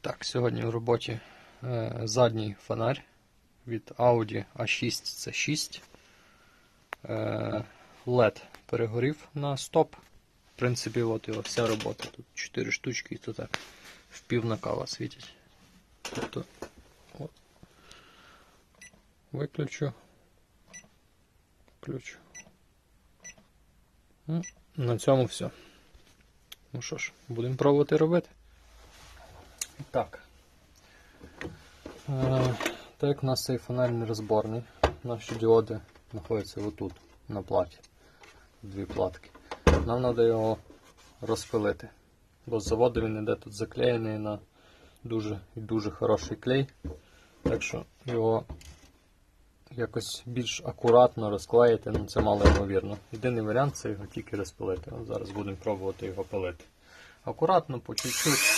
Так, сьогодні в роботі е, задній фонарь від Audi A6 c 6 Е, LED перегорів на стоп. В принципі, от його вся робота. Тут 4 штучки і то так в пів накала світять. Тобто, от. Виключу. Включу. Ну, На цьому все. Ну що ж, будемо пробувати робити. Так. Е, так як у нас цей фонарь розборний, наші діоди знаходяться отут, на платі. Дві платки. Нам треба його розпилити. Бо з заводу він іде тут заклеєний на дуже і дуже хороший клей. Так що його якось більш акуратно розклеїти, ну це мало ймовірно. Єдиний варіант це його тільки розпилити. Зараз будемо пробувати його пилити. Акуратно, по чуть-чуть.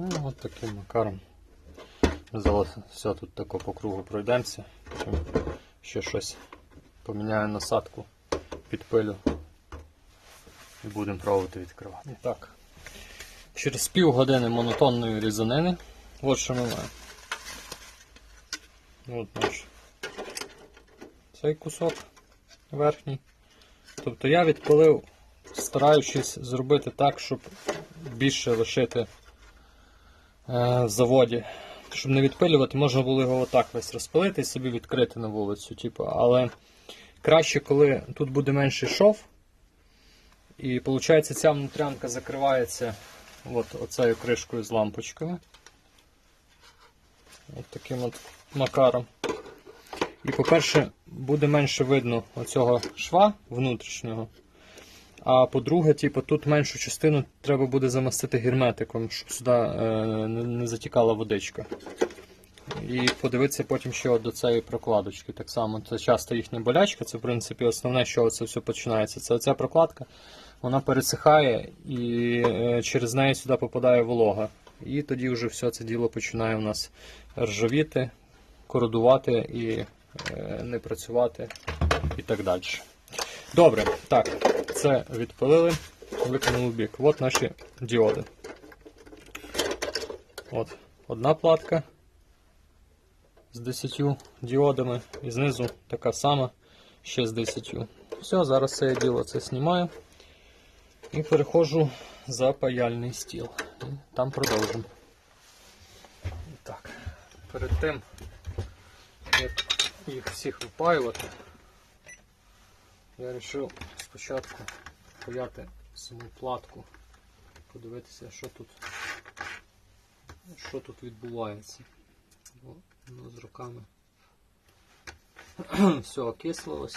Ну, от таким макаром. Все тут тако по кругу пройдемося. Потім ще щось поміняю насадку, підпилю і будемо пробувати відкривати. Так. Через пів години монотонної різанини. От що ми маємо. От наш цей кусок верхній. Тобто я відпилив, стараючись зробити так, щоб більше лишити в заводі. Щоб не відпилювати, можна було його отак весь розпилити і собі відкрити на вулицю. Типу. Але краще, коли тут буде менший шов. І виходить, ця внутрянка закривається от оцею кришкою з лампочками. От таким от макаром. І, по-перше, буде менше видно оцього шва внутрішнього. А по-друге, типу, тут меншу частину треба буде замастити герметиком, щоб сюди е, не, затікала водичка. І подивитися потім ще до цієї прокладочки. Так само це часто їхня болячка, це в принципі основне, що це все починається. Це оця прокладка, вона пересихає і е, через неї сюди попадає волога. І тоді вже все це діло починає у нас ржавіти, кородувати і е, не працювати і так далі. Добре, так, це відпилили, викинули в бік. От наші діоди. От, одна платка з 10 діодами, і знизу така сама, ще з 10. Все, зараз це я діло це знімаю і переходжу за паяльний стіл. І там продовжимо. Так, перед тим, як їх всіх випаювати, я вирішив спочатку паяти саму платку, подивитися, що тут, що тут відбувається. Бо воно з руками все окислилось.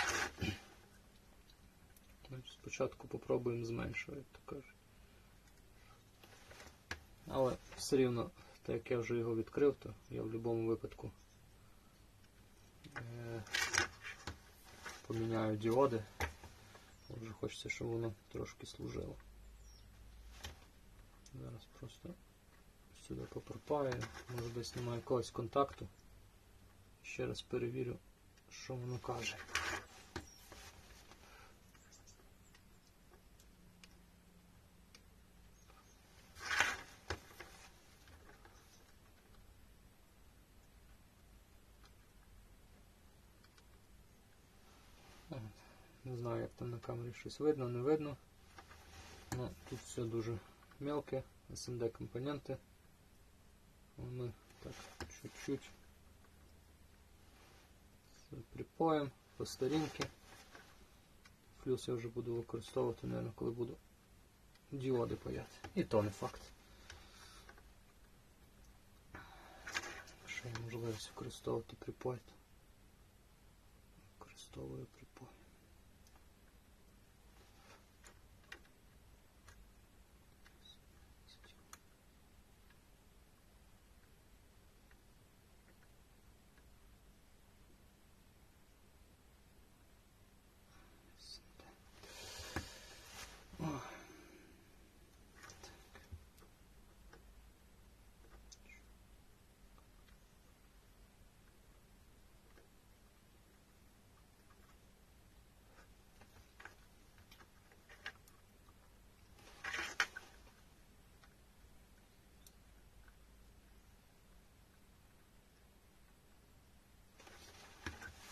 Спочатку попробуємо зменшувати, то кажуть. Але все рівно, так як я вже його відкрив, то я в будь-якому випадку е, поміняю діоди. Вже хочеться, щоб воно трошки служило. Зараз просто сюди попропаю, може десь немає якогось контакту. Ще раз перевірю, що воно каже. Не знаю, як там на камері щось видно, не видно. Ну, тут все дуже мелке, SMD компоненти. Ми так чуть-чуть все по старінки. Плюс я вже буду використовувати, мабуть, коли буду діоди паяти. І то не факт. Ще є можливість використовувати припой. Використовую припой.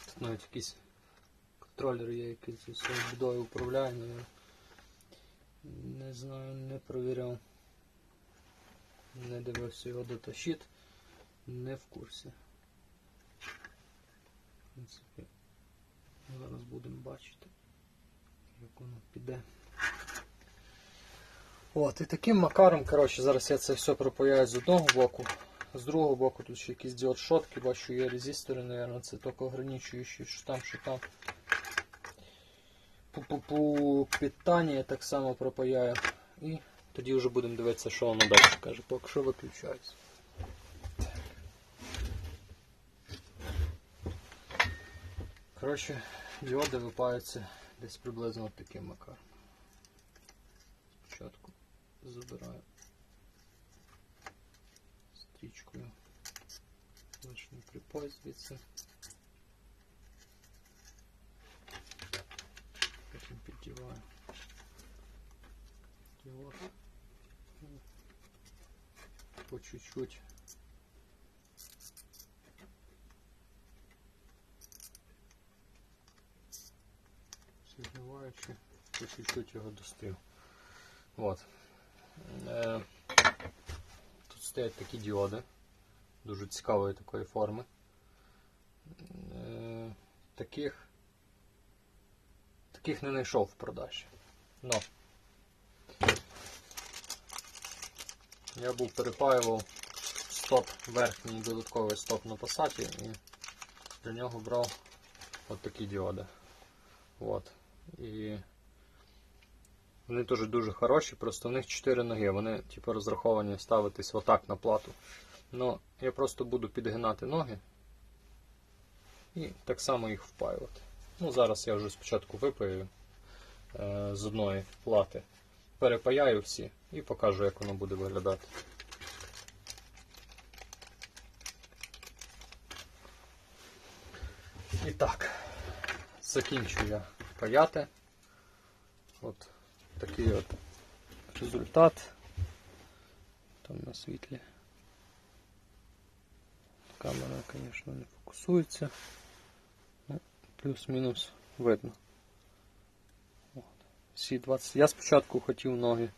Тут навіть якийсь контролер є, який цю своєю будою управляє, але не знаю, не провіряв. Не дивився його даташіт, не в курсі. В принципі, зараз будемо бачити, як воно піде. От, і таким макаром, коротше, зараз я це все пропаяю з одного боку. З другого боку тут ще якісь діод шотки, бачу є резистори, мабуть, це тільки ограничуючі, що там, що там. По питання я так само пропаяю. І тоді вже будемо дивитися, що воно далі каже. Поки що виключаюсь. Коротше, діоди випаються десь приблизно таким макаром. Спочатку забираю стрічкою лишній припой звідси. Потім піддіваю діод. Ну, По чуть-чуть. Зігниваючи, по чуть-чуть його достаю. Вот. Стоять такі діоди, дуже цікавої такої форми. Е, Таких, таких не знайшов в продажі. Но я був перепаював стоп, верхній додатковий стоп на пасаті і для нього брав от такі діоди. От. І вони теж дуже хороші, просто в них 4 ноги, вони типу, розраховані ставитись отак на плату. Ну, я просто буду підгинати ноги і так само їх впаювати. Ну, зараз я вже спочатку випаю е, з одної плати, перепаяю всі і покажу, як воно буде виглядати. І так, закінчую я паяти. От такий от результат. Там на світлі. Камера, звісно, не фокусується. Ну, плюс-мінус видно. От. Всі 20. Я спочатку хотів ноги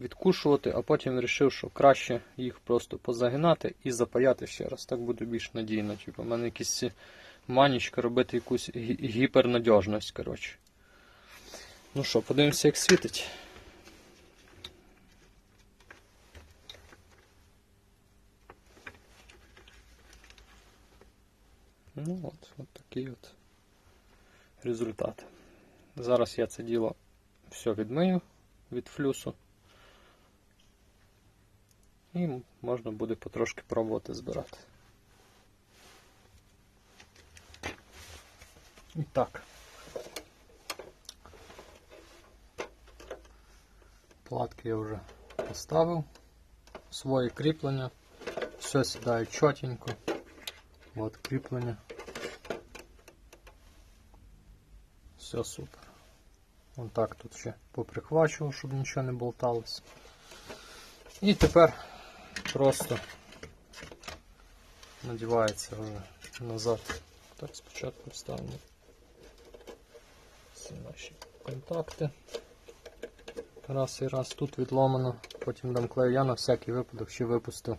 відкушувати, а потім вирішив, що краще їх просто позагинати і запаяти ще раз. Так буде більш надійно. Типу, у мене якісь манічка робити якусь гіпернадіжність, коротше. Ну що, подивимося, як світить. Ну от, от такий от результат. Зараз я це діло все відмию від флюсу. І можна буде потрошки пробувати збирати. І так. Платки я вже поставив. Своє кріплення. Все сідає чотенько. От кріплення. Все супер. Вон так тут ще поприхвачував, щоб нічого не болталось. І тепер просто надівається вже назад. Так спочатку вставимо Ці наші контакти. Раз і раз тут відломано, потім дам клею. Я на всякий випадок ще випустив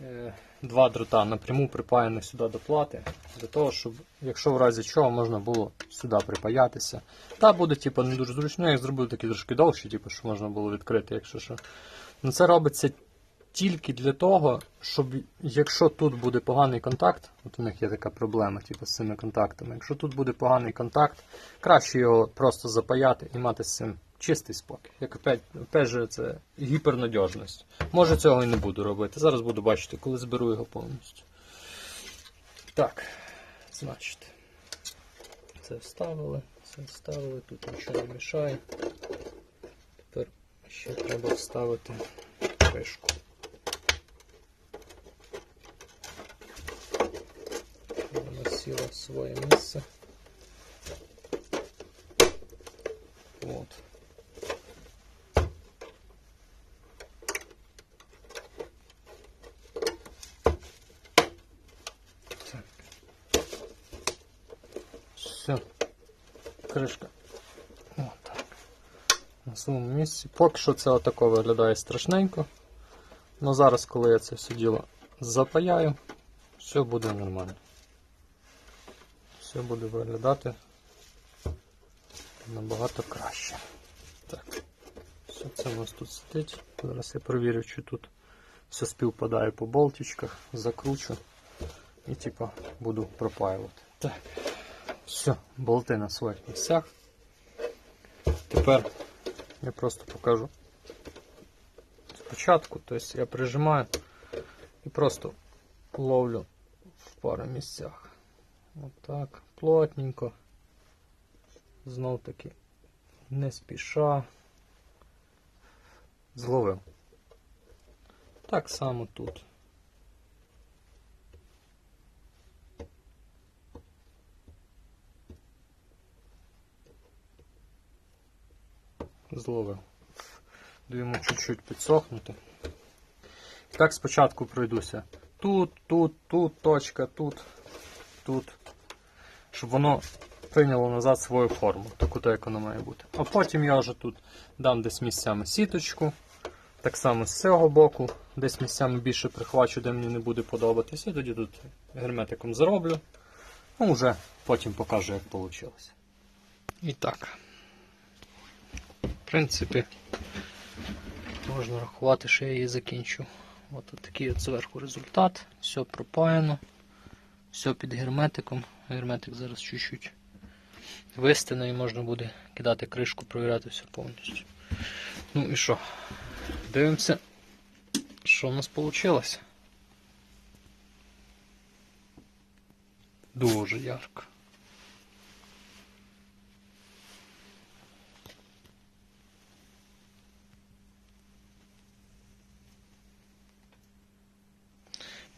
е, два дрота напряму припаяні сюди до плати, для того, щоб, якщо в разі чого, можна було сюди припаятися. Та буде типу, не дуже зручно, я зробив такі трошки довші, типу, що можна було відкрити, якщо що. Ну це робиться тільки для того, щоб якщо тут буде поганий контакт, от у них є така проблема, типу, з цими контактами. Якщо тут буде поганий контакт, краще його просто запаяти і мати з цим чистий спокій. Як опять, же, це гіпернадіжність. Може цього і не буду робити. Зараз буду бачити, коли зберу його повністю. Так, значить, це вставили, це вставили, тут нічого не мішає. Тепер ще треба вставити кришку. Вона сіла в своє місце. От. Так. Все. Кришка. От так. На своєму місці. Поки що це отако виглядає страшненько. Ну зараз, коли я це все діло запаяю, все буде нормально. Все буде виглядати набагато краще. Так. Все це у нас тут сидить. Зараз я перевірю, чи тут все співпадає по болтичках, закручу і типа буду пропаювати. Так. Все, болти на своїх місцях. Тепер я просто покажу спочатку, тобто я прижимаю і просто ловлю в пару місцях. Отак, плотненько. Знов таки не спіша. Зловив. Так само тут. Зловив. Даємо чуть-чуть підсохнути. І так спочатку пройдуся. Тут, тут, тут, точка, тут, тут. Щоб воно прийняло назад свою форму, таку то, як воно має бути. А потім я вже тут дам десь місцями сіточку. Так само з цього боку, десь місцями більше прихвачу, де мені не буде подобатися. І тоді тут герметиком зароблю. Ну, вже потім покажу, як вийшло. І так. Принципі, можна рахувати, що я її закінчу. От такий от зверху результат. Все пропаяно. Все під герметиком. Герметик зараз чуть-чуть вистине і можна буде кидати кришку, провіряти все повністю. Ну і що? Дивимося, що в нас вийшло. Дуже ярко.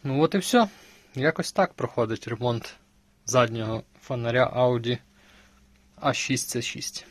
Ну от і все. Якось так проходить ремонт заднього фонаря Audi A6C6.